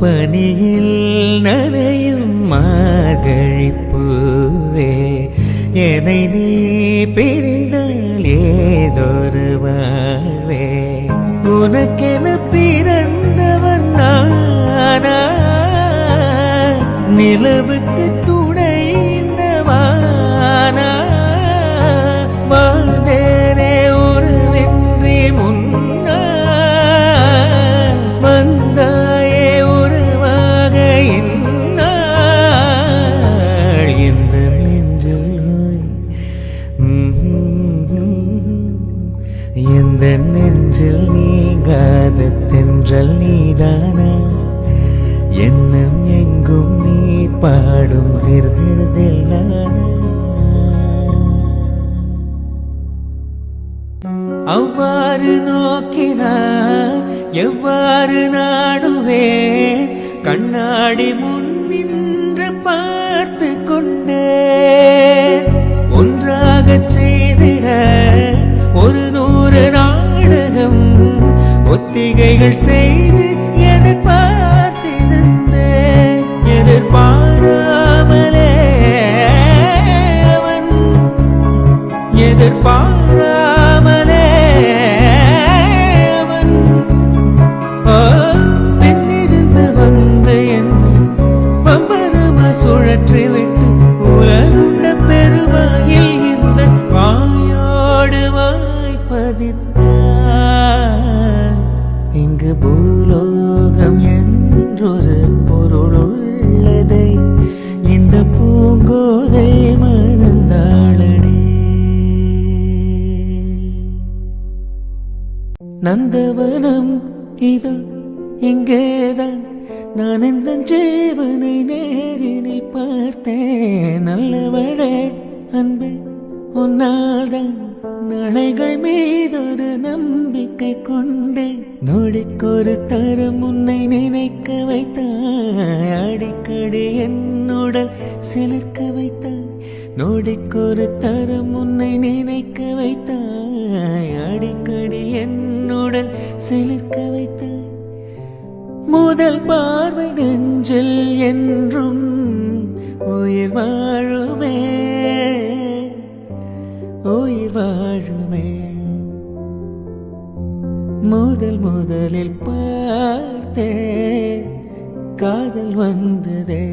பனியில் நனையும் மார்கழிப்பூவே என்னை நீ பிரிந்தால் ஏதொரு வாழ்வே. உனக்கென பிறந்தவன் நானா? நிலவுக்கு தூ எந்த நெஞ்சில் நீங்காத தென்றல் நீதானா? எண்ணம் எங்கும் நீ பாடும் திருதிருதில்லானா அவ்வாறு நோக்கினார் எவ்வாறு நாடுவே? கண்ணாடி முன் நின்று பார்த்து ஒத்திகைகள் செய்து எதிர்பார்த்திருந்தேன் எதிர்பாராமலே அவன். எதிர்பாராமலே அவன். ஆ, பெண்ணிருந்து வந்த என்னை பம்பரமா சுழற்றிவிட்டு உலகுண்ட பெருவாயில் இந்த வாயோடு வாய்ப்பதித்தான் இங்கு பூலோகம் என்றொரு பொருள் உள்ளதை இந்த பூங்கோதை மறந்தாளடே நந்தவனம் இதோ இங்கேதான். நான் இந்த ஜீவனை நேரில் பார்த்தேன். நல்லவழே அன்பே. உன்னால்தான் நாளைகள் மீதொரு நம்பிக்கை கொண்டேன். நொடிக்கொரு தரம் உன்னை நினைக்க வைத்தாய். அடிக்கடி என்னுடன் சிலிர்க்க வைத்தாய். நொடிக்கொரு தரம் உன்னை நினைக்க வைத்தாய். அடிக்கடி என்னுடன் சிலிர்க்க வைத்தாய். முதல் பார்வை நெஞ்சில் என்றும் உயிர் வாழுமே வாழுமே. முதல் முதலில் பார்த்தே காதல் வந்ததே.